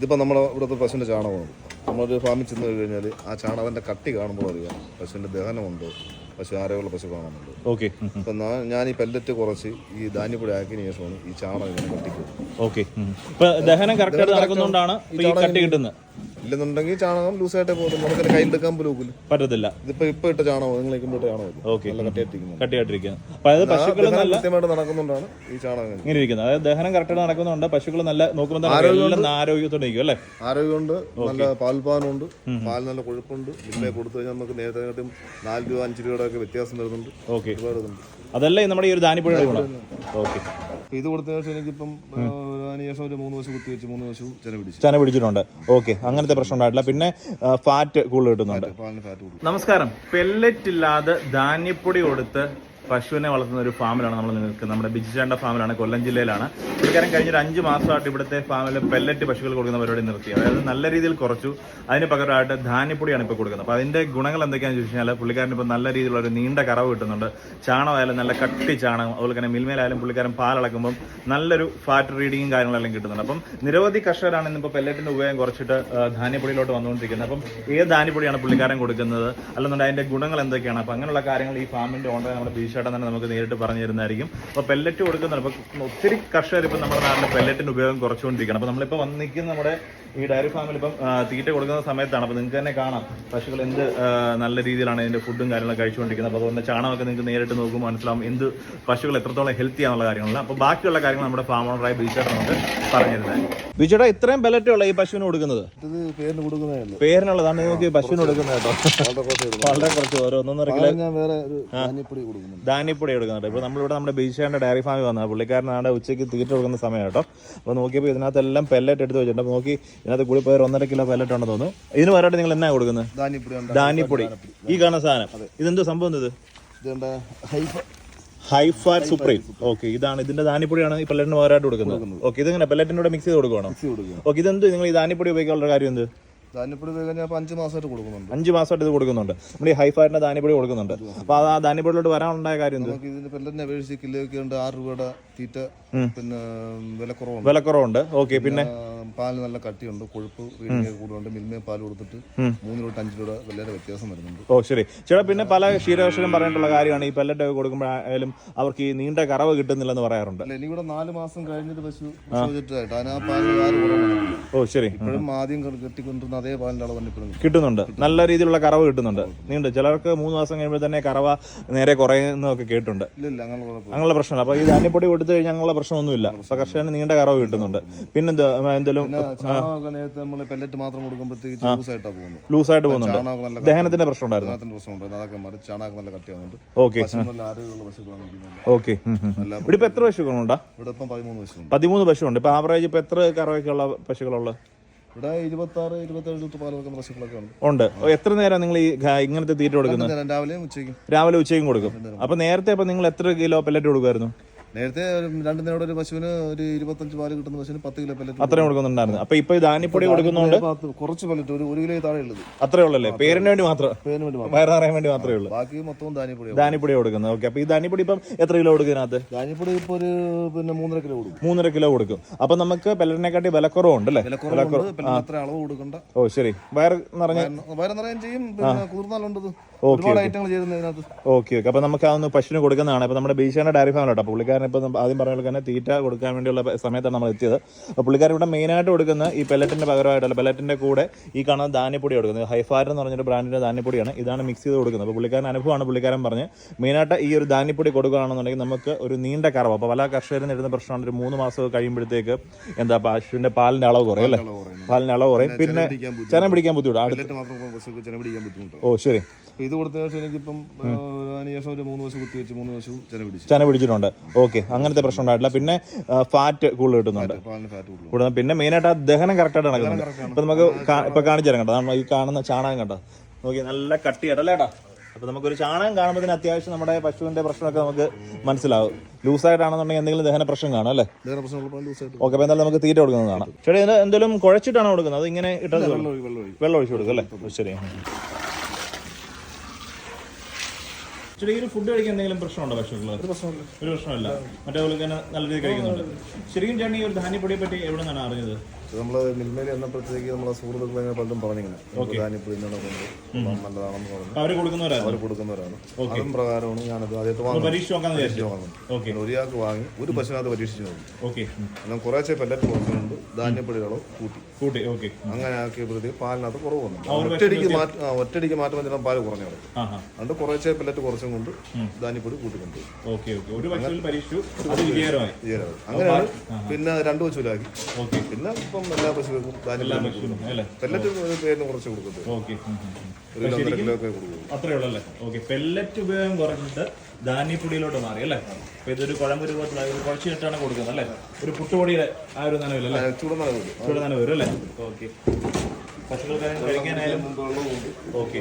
ഇതിപ്പോൾ നമ്മുടെ ഇവിടുത്തെ പശുവിന്റെ ചാണകമാണ്. നമ്മളൊരു ഫാമിൽ ചെന്ന് കഴിഞ്ഞാൽ ആ ചാണകത്തിന്റെ കട്ടി കാണുമ്പോൾ അറിയാം. പശുവിന്റെ ദഹനമുണ്ട്. പശു ആരോഗ്യമുള്ള പശു കാണുന്നുണ്ട്. ഓക്കെ. അപ്പം ഞാൻ ഈ പെല്ലറ്റ് കുറച്ച് ഈ ധാന്യപ്പൊടി ആക്കിയതിന് ശേഷമാണ് ഈ ചാണകം കട്ടിക്കുന്നത് ഓക്കെ. ഇപ്പൊ ദഹനം കറക്റ്റായിട്ട് നടക്കുന്നതുകൊണ്ടാണ് ഈ കട്ടി കിട്ടുന്നത്. ഇല്ലെന്നുണ്ടെങ്കിൽ ചാണകം ലൂസായിട്ട് പോകും നമുക്കതിന് കയ്യിലെടുക്കാൻ പോലും ഒക്കില്ല. പറ്റത്തില്ല. ഇതിപ്പോ ഇപ്പൊ ഇട്ട ചാണകം നിങ്ങൾ ഇട്ട ചാണകം ഓക്കെ. നല്ല കട്ടിയായിട്ടിരിക്കുന്നത് കട്ടിയായിട്ടിരിക്കുന്നത് അപ്പൊ അതായത് പശുക്കൾ നല്ല കൃത്യമായിട്ട് നടക്കുന്നുണ്ടാണ് ഈ ചാണകം. ഇങ്ങനെ. ഇരിക്കുന്നത് അതായത് ദഹനം കറക്റ്റായിട്ട് നടക്കുന്നുണ്ട്. പശുക്കൾ നല്ല നോക്കുമ്പോൾ ആരോഗ്യത്തോടെ ഇരിക്കും അല്ലേ? ആരോഗ്യമുണ്ട്. നല്ല പാൽപാനുണ്ട്. പാൽ നല്ല കൊഴുപ്പുണ്ട്. മില്ലേ കൊടുത്തു കഴിഞ്ഞാൽ നമുക്ക് നേരത്തെ കാട്ടും നാല് രൂപ അഞ്ച് രൂപയുടെ ഒക്കെ വ്യത്യാസം വരുന്നുണ്ട്. ഓക്കെ. ഒരുപാട് അതല്ല നമ്മുടെ ഈ ഒരു ദാനിപ്പുഴ ഗുണം? ഓക്കെ. ഇത് കൊടുത്തതിനു ശേഷം എനിക്കിപ്പം ഒരു മൂന്ന് മൂന്ന് ചെന പിടിച്ചു. ചന പിടിച്ചിട്ടുണ്ട്. ഓക്കെ അങ്ങനത്തെ പ്രശ്നം ഉണ്ടായിട്ടില്ല. പിന്നെ ഫാറ്റ് കൂടുതൽ കിട്ടുന്നുണ്ട്. പാലിന് ഫാറ്റ് നമസ്കാരം. പെല്ലറ്റ് ഇല്ലാതെ ധാന്യപ്പൊടി കൊടുത്ത് പശുവിനെ വളർത്തുന്ന ഒരു ഫാമിലാണ് നമ്മൾ നിൽക്കുന്നത്. നമ്മുടെ ബിജിചാണ്ട ഫാമിലാണ് കൊല്ലം ജില്ലയിലാണ്. പുള്ളിക്കാരൻ കഴിഞ്ഞ ഒരു അഞ്ച് മാസമായിട്ട് ഇവിടുത്തെ ഫാമിൽ പെല്ലറ്റ് പശുക്കൾ കൊടുക്കുന്ന പരിപാടി നിർത്തി. അതായത് നല്ല രീതിയിൽ കുറച്ചു. അതിന് പകരമായിട്ട് ധാന്യപ്പൊടിയാണ് ഇപ്പോൾ കൊടുക്കുന്നത്. അപ്പോൾ അതിന്റെ ഗുണങ്ങൾ എന്തൊക്കെയാണെന്ന് ചോദിച്ചു കഴിഞ്ഞാൽ പുള്ളിക്കാരൻ ഇപ്പോൾ നല്ല രീതിയിലുള്ള ഒരു നീണ്ട കറവ് കിട്ടുന്നുണ്ട്. ചാണകമായാലും നല്ല കട്ടി ചാണകം അതുപോലെ തന്നെ മിൽമേലായാലും പുള്ളിക്കാരൻ പാലളക്കുമ്പം നല്ലൊരു ഫാറ്റ് റീഡിങ്ങും കാര്യങ്ങളെല്ലാം കിട്ടുന്നുണ്ട്. അപ്പം നിരവധി കർഷകരാണ് ഇന്നിപ്പോൾ പെല്ലറ്റിന്റെ ഉപയോഗം കുറച്ചിട്ട് ധാന്യപ്പൊടിയിലോട്ട് വന്നുകൊണ്ടിരിക്കുന്നത്. അപ്പം ഏത് ധാന്യപ്പൊടിയാണ് പുള്ളിക്കാരൻ കൊടുക്കുന്നത്? അല്ലെന്നുണ്ടെങ്കിൽ അതിന്റെ ഗുണങ്ങൾ എന്തൊക്കെയാണ്? അപ്പം അങ്ങനെയുള്ള കാര്യങ്ങൾ ഈ ഫാമിന്റെ ഓണർ നമ്മുടെ ബീച്ചേട്ടൻ തന്നെ നമുക്ക് നേരിട്ട് പറഞ്ഞു തരുന്നതായിരിക്കും അപ്പോൾ പെല്ലറ്റ് കൊടുക്കുന്നുണ്ട്. അപ്പോൾ ഒത്തിരി കർഷകർ ഇപ്പൊ നമ്മുടെ നാട്ടിൽ പെല്ലറ്റിന്റെ ഉപയോഗം കുറച്ചുകൊണ്ടിരിക്കുകയാണ്. അപ്പോൾ നമ്മളിപ്പോൾ വന്നിരിക്കുന്ന നമ്മുടെ ഈ ഡയറി ഫാമിൽ ഇപ്പം തീറ്റ കൊടുക്കുന്ന സമയത്താണ്. അപ്പോൾ നിങ്ങൾക്ക് തന്നെ കാണാം. പശുക്കൾ എന്ത് നല്ല രീതിയിലാണ് ഇതിന്റെ ഫുഡും കാര്യങ്ങളും കഴിച്ചുകൊണ്ടിരിക്കുന്നത്. അപ്പോൾ അതുകൊണ്ട് ചാണകമൊക്കെ നിങ്ങൾക്ക് നേരിട്ട് നോക്കുമ്പോൾ മനസ്സിലാവും എന്ത് പശുക്കൾ എത്രത്തോളം ഹെൽത്തി ആണെന്നുള്ള കാര്യങ്ങളാണ്. അപ്പോൾ ബാക്കിയുള്ള കാര്യങ്ങൾ നമ്മുടെ ഫാം ഓണറായ ബീച്ചേട്ടൻ നമുക്ക് പറഞ്ഞു തരുന്നത് ബീച്ചേട്ടാ ഇത്രയും പെല്ലറ്റ് ഉള്ള ഈ പശുവിന് കൊടുക്കുന്നത്? ഇത് പേരിന് കൊടുക്കുന്നതേ ഉള്ളൂ പേരിനുള്ളതാണ് നിങ്ങൾക്ക് പശുവിന് കൊടുക്കുന്നത് കേട്ടോ. വളരെ കുറച്ച് ഓരോന്നും വളരെ കുറച്ച്. ഓരോ ഒന്നൊന്നര കിലോ ഞാൻ വേറെ ഒരു കൊടുക്കുന്നുണ്ട്. ധാന്യപ്പൊടി എടുക്കുന്നുണ്ട്. ഇപ്പോൾ നമ്മളിവിടെ നമ്മുടെ ബീച്ചാന്റെ ഡയറി ഫാമിൽ വന്നത്. പുള്ളിക്കാരനാണ് ഉച്ചയ്ക്ക് തീറ്റ കൊടുക്കുന്ന സമയം കേട്ടോ. അപ്പോൾ നോക്കിയപ്പോൾ ഇതിനകത്തെല്ലാം പെല്ലറ്റ് എടുത്ത് വെച്ചിട്ടുണ്ട്. അപ്പോൾ നോക്കി ഇതിനകത്ത് കൂടി പോയ ഒന്നര കിലോ പെല്ലറ്റ് ഉണ്ടെന്ന് തോന്നുന്നു. ഇതിന് പകരമായിട്ട് നിങ്ങൾ എന്നാ കൊടുക്കുന്നത് ധാന്യപ്പൊടി ധാന്യപ്പൊടി. ഈ കാണുന്ന സാധനം. ഇതെന്തോ സംഭവം ഇത്? High fat supreme. ഓക്കെ ഇതാണ് ഇതിന്റെ ധാന്യപ്പൊടിയാണ് ഈ പെല്ലറ്റിന് പകരമായിട്ട് കൊടുക്കുന്നത്. ഓക്കെ ഇതെങ്ങനെ? പെല്ലറ്റിന്റെ കൂടെ മിക്സ് ചെയ്ത് കൊടുക്കണം മിക്സി കൊടുക്കും ഓക്കെ ഇതെന്ത്? നിങ്ങൾ ഈ ധാന്യപ്പൊടി ഉപയോഗിക്കാനുള്ള കാര്യം എന്ത്? ധാന്യപ്പൊടി അഞ്ച് മാസമായിട്ട് കൊടുക്കുന്നുണ്ട്. അഞ്ച് മാസമായിട്ട് ഇത് കൊടുക്കുന്നുണ്ട്. നമ്മൾ ഈ ഹൈഫാറിന്റെ ധാന്യപ്പൊടി കൊടുക്കുന്നുണ്ട്. അപ്പോൾ അത് ആ ധാന്യപ്പൊടിയിലോട്ട് വരാനുണ്ടായ കാര്യം നമുക്ക് ഇതിന്റെ പെല്ലറ്റിനെ അപേക്ഷിച്ച് കിലോയ്ക്ക് ഉണ്ട് ആറ് രൂപയുടെ തീറ്റ പിന്നെ വിലക്കുറവുണ്ട്. വിലക്കുറവുണ്ട്. ഓക്കെ പിന്നെ പാൽ പാൽ നല്ല കട്ടിയുണ്ട്. കൊഴുപ്പ് കൂടുതലുണ്ട്. മിൽമേ പാൽ കൊടുത്തിട്ട് മൂന്ന് രൂപ അഞ്ച് രൂപ വിലയുടെ വ്യത്യാസം വരുന്നുണ്ട്. ഓ ശരി. ചേട്ടാ പിന്നെ പല ക്ഷീരകർഷകരും പറഞ്ഞിട്ടുള്ള കാര്യമാണ് ഈ പെല്ലറ്റ് ഒക്കെ കൊടുക്കുമ്പോഴായാലും അവർക്ക് ഈ നീണ്ട കറവ് കിട്ടുന്നില്ലെന്ന് പറയാറുണ്ട്. അല്ല എനിക്കിവിടെ നാല് മാസം കഴിഞ്ഞിട്ട് പശു അതിന് ആറ് ഓ ശരി. ഇപ്പോഴും ആദ്യം കിട്ടിക്കൊണ്ടിരുന്ന അതേ പാലിന്റെ അളവ് തന്നെ ഇപ്പോഴും കിട്ടുന്നുണ്ട്. നല്ല രീതിയിലുള്ള കറവ് കിട്ടുന്നുണ്ട്. നീണ്ട്. ചിലർക്ക് മൂന്ന് മാസം കഴിയുമ്പോൾ തന്നെ കറവ നേരെ കുറയുന്നൊക്കെ കേട്ടിട്ടുണ്ട്. അങ്ങനെയുള്ള പ്രശ്നമില്ല. അപ്പൊ ഈ ധാന്യപ്പൊടി കൊടുത്തു കഴിഞ്ഞാൽ അങ്ങനെയുള്ള പ്രശ്നമൊന്നുമില്ല. അപ്പോൾ കർഷകന് നീണ്ട കറവ് കിട്ടുന്നുണ്ട്. പിന്നെന്താ എന്തെങ്കിലും പിന്നെ നേരത്തെ നമ്മൾ പെല്ലറ്റ് മാത്രം കൊടുക്കുമ്പോഴത്തേക്ക് ലൂസായിട്ടാണ് പോകുന്നത്. ലൂസായിട്ട് പോകുന്നുണ്ട്. ദഹനത്തിന്റെ പ്രശ്നം ഉണ്ടായിരുന്നു അതൊക്കെ മാറി ചാണകം നല്ല ഓക്കെ. പശു ഇവിടെ ഇപ്പൊ എത്ര പശുക്കളുണ്ടാ? ഇവിടെ ഇപ്പം പതിമൂന്ന് പശുണ്ട് പതിമൂന്ന് പശുണ്ട്. ഇപ്പൊ ആവറേജ് ഇപ്പൊ എത്ര കറവയ്ക്കുള്ള പശുക്കളുള്ള ഇവിടെ ഇരുപത്തേഴ് പശുക്കളൊക്കെ ഉണ്ട്. എത്ര നേരം നിങ്ങൾ ഈ ഇങ്ങനത്തെ തീറ്റ കൊടുക്കുന്നത്? രാവിലെ ഉച്ചയ്ക്കും. രാവിലെ ഉച്ചയും കൊടുക്കും. അപ്പൊ നേരത്തെ അപ്പൊ നിങ്ങൾ എത്ര കിലോ പെല്ലറ്റ് കൊടുക്കുമായിരുന്നു? നേരത്തെ രണ്ടു നേരം ഒരു പശുവിന് ഒരു ഇരുപത്തഞ്ച് പാൽ കിട്ടുന്ന പശുവിന് പത്ത് കിലോ പല്ലറ്റ് അത്രയും കൊടുക്കുന്നുണ്ടായിരുന്നു. അപ്പൊ ഇപ്പൊ ദാനിപ്പൊടി ധാന്യപ്പൊടി കൊടുക്കുന്നതുകൊണ്ട് കുറച്ച് പല്ലറ്റ് ഒരു ഒരു കിലോ താഴെ ഉള്ളത്. അത്രേ ഉള്ളല്ലേ? പേരിന് വേണ്ടി മാത്രം. പേരിന് വേണ്ടി വയറിറയാൻ വേണ്ടി മാത്രമേ ഉള്ളൂ. ബാക്കി മൊത്തം ധാന്യപ്പൊടി ധാന്യപ്പൊടി കൊടുക്കുന്നത്. ഓക്കെ അപ്പൊ ഈ ധാന്യപ്പൊടി ഇപ്പം എത്ര കിലോ കൊടുക്കുന്നതിനകത്ത് ധാന്യപ്പൊടി ഇപ്പൊ ഒരു പിന്നെ മൂന്നര കിലോ കൊടുക്കും. മൂന്നര കിലോ കൊടുക്കും. അപ്പൊ നമുക്ക് പെല്ലറ്റിനെക്കാട്ടി വിലക്കുറവുണ്ട് അല്ലേ? അത്ര അളവ് കൊടുക്കണ്ട. ഓ ശരി. വയർ നിറഞ്ഞ വയർ നിറയും ചെയ്യും. പിന്നെ ഇതിനകത്ത്. Okay okay. അപ്പൊ നമുക്ക് അതൊന്ന് പശുവിന് കൊടുക്കുന്നതാണ്. അപ്പൊ നമ്മുടെ ബീച്ചാന ഡയറി ഫാമിലോട്ടോ അപ്പോൾ പുള്ളിക്കാരൻ ഇപ്പം ആദ്യം പറഞ്ഞ പോലെ തന്നെ തീറ്റ കൊടുക്കാൻ വേണ്ടിയുള്ള സമയത്താണ് നമ്മൾ എത്തിയത്. അപ്പോൾ പുള്ളിക്കാരൻ ഇവിടെ മെയിനായിട്ട് കൊടുക്കുന്ന ഈ പെല്ലറ്റിന്റെ പകരമായിട്ടല്ല പെല്ലറ്റിന്റെ കൂടെ ഈ കാണുന്ന ധാന്യപ്പൊടി കൊടുക്കുന്നത്. ഹൈഫാർ എന്ന് പറഞ്ഞൊരു ബ്രാൻഡിന്റെ ധാന്യപ്പൊടിയാണ്. ഇതാണ് മിക്സ് ചെയ്ത് കൊടുക്കുന്നത്. അപ്പോൾ പുള്ളിക്കാരൻ അനുഭവമാണ് പുള്ളിക്കാരൻ പറഞ്ഞ് മെയിനായിട്ട് ഈ ഒരു ധാന്യപ്പൊടി കൊടുക്കുകയാണെന്നുണ്ടെങ്കിൽ നമുക്ക് ഒരു നീണ്ട കറവ്. അപ്പോൾ പല കർഷകരും നേരിടുന്ന പ്രശ്നമാണ്. ഒരു മൂന്ന് മാസം കഴിയുമ്പോഴത്തേക്ക് എന്താ പശുവിന്റെ പാലിന്റെ അളവ് കുറയും അല്ലേ? പാലിന്റെ അളവ് കുറയും. പിന്നെ ചെനം പിടിക്കാൻ ബുദ്ധിമുട്ടാണ്. ഓ ശരി. ഇത് കൊടുത്ത ശേഷം എനിക്കിപ്പം അതിന് ശേഷം ഒരു മൂന്ന് വശം കുത്തി വെച്ച് മൂന്ന് വശം ചെന പിടിച്ചു. ചന പിടിച്ചിട്ടുണ്ട്. ഓക്കെ അങ്ങനത്തെ പ്രശ്നം ഉണ്ടായിട്ടില്ല. പിന്നെ ഫാറ്റ് കൂടുതൽ കിട്ടുന്നുണ്ട്. പാലിന് ഫാറ്റ് കൂടുതൽ. കൂടുതൽ. പിന്നെ മെയിനായിട്ട് ആ ദഹനം കറക്റ്റായിട്ട് നടക്കുന്നുണ്ട്. അപ്പൊ നമുക്ക് കാ- ഇപ്പൊ കാണിച്ചു തരാം കേട്ടോ. നമ്മൾ ഈ കാണുന്ന ചാണകം കേട്ടോ നോക്കി നല്ല കട്ടിയായിട്ടല്ലേ ഏട്ടാ? അപ്പൊ നമുക്കൊരു ചാണകം കാണുമ്പോൾ തന്നെ അത്യാവശ്യം നമ്മുടെ പശുവിന്റെ പ്രശ്നമൊക്കെ നമുക്ക് മനസ്സിലാവും. ലൂസായിട്ടാണെന്നുണ്ടെങ്കിൽ എന്തെങ്കിലും ദഹന പ്രശ്നം കാണും അല്ലേ? വേറെ പ്രശ്നമുള്ളപ്പോൾ ലൂസായിട്ട് ഓക്കെ അപ്പൊ എന്തായാലും നമുക്ക് തീറ്റ കൊടുക്കുന്നതാണ്. ചേട്ടാ ഇത് എന്തെങ്കിലും കുഴച്ചിട്ടാണോ കൊടുക്കുന്നത്? അത് ഇങ്ങനെ ഇട്ടത് വെള്ളം ഒഴി- വെള്ളം ഒഴിച്ചു കൊടുക്കും അല്ലേ? ശരി. ഒരു ഫുഡ് കഴിക്കാൻ എന്തെങ്കിലും പ്രശ്നമുണ്ടോ പ്രശ്നമില്ല. ഒരു പ്രശ്നമില്ല. മറ്റേ പോലെ തന്നെ നല്ല രീതിയിൽ കഴിക്കുന്നുണ്ട്. ശരിക്കും ചേട്ടൻ ഈ ഒരു ധാന്യപ്പൊടിയെ പറ്റി എവിടെ നിന്നാണ് അറിഞ്ഞത്? നമ്മൾ മിൽമയിൽ എന്നപ്പോഴത്തേക്ക് നമ്മളെ സുഹൃത്തുക്കൾ ഇങ്ങനെ പലതും പറഞ്ഞിങ്ങനെ ധാന്യപ്പൊടി കൊണ്ട് നല്ലതാണെന്ന് പറഞ്ഞു. അവർ കൊടുക്കുന്നവരാണ്? അവർ കൊടുക്കുന്നവരാണ്. അതും പ്രകാരമാണ് ഞാനത് ആദ്യത്തെ വാങ്ങുന്നത്. ഒരാൾക്ക് വാങ്ങി ഒരു പശുവിനകത്ത് പരീക്ഷിച്ചു നോക്കി. ഓക്കെ എന്നാൽ കുറേശ്ശെ പെല്ലറ്റ് കൊടുക്കുന്നുണ്ട് ധാന്യപ്പൊടികളോ കൂട്ടി. കൂട്ടി ഓക്കെ അങ്ങനെ ആക്കിയപ്പോഴത്തേക്ക് പാലിനകത്ത് കുറവ് വന്നു. ഒറ്റടിക്ക് മാറ്റം ഒറ്റടിക്ക് മാറ്റം വന്നിട്ട് പാൽ കുറഞ്ഞു അതുകൊണ്ട് കുറേശ്ശെ പെല്ലറ്റ് കുറച്ചും കൊണ്ട് ധാന്യപ്പൊടി കൂട്ടിക്കൊണ്ട് അങ്ങനെയാണ് പിന്നെ രണ്ട് പശുവിലാക്കി. ഓക്കെ പിന്നെ ഇപ്പം എല്ലാ പശുക്കൾക്കും ധാന്യം പെല്ലറ്റ് പേരിന് കുറച്ച് കൊടുക്കുന്നത് ഓക്കെ. അത്രേ ഉള്ളൂ അല്ലേ? ഓക്കെ. പെല്ലറ്റ് ഉപയോഗം കുറച്ചിട്ട് ധാന്യപ്പൊടിയിലോട്ട് മാറി അല്ലേ? അപ്പൊ ഇതൊരു കുഴമ്പ് രൂപത്തിലായി ഒരു കുഴച്ചിട്ടാണ് കൊടുക്കുന്നത് അല്ലേ? ഒരു പുട്ടുപൊടിയുടെ ആ ഒരു നനവില്ലല്ലേ ചൂടുന്ന കൊടുക്കും ചൂട് നനവ് വരും അല്ലേ? ഓക്കെ. പശുക്കൾക്കായാലും കഴിക്കാനായാലും ഓക്കെ.